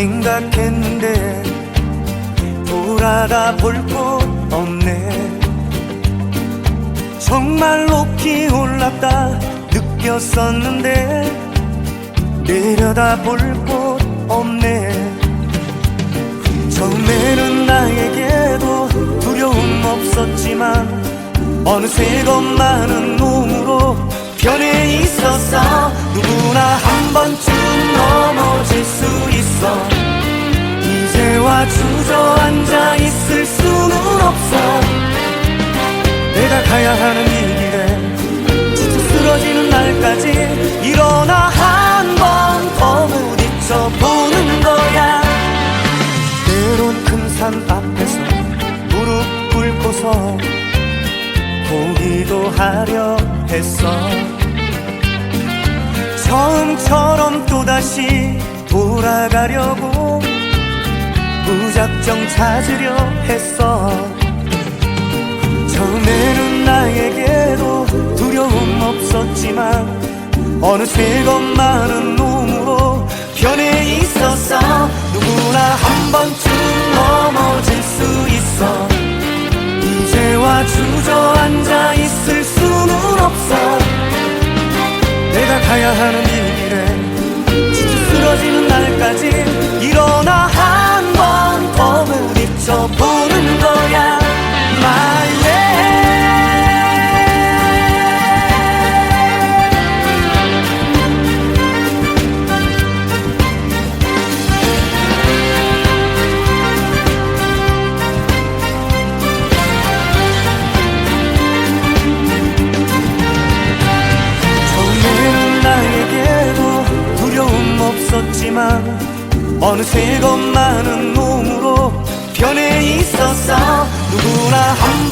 생각했는데 돌아가 볼곳 없네. 정말 높이 올랐다 느꼈었는데 내려다 볼 곳 없네. 처음에는 나에게도 두려움 없었지만 어느새 겁많은 놈으로 변해 있었어 거야. 때론 큰산 앞에서 무릎 꿇고서 포기도 하려 했어. 처음처럼 또다시 돌아가려고 무작정 찾으려 했어. 처음에는 나에게도 두려움 없었지만 어느새 겁많은 주저앉아 어느새 겁 많은 놈으로 변해 있었어 누구나 한번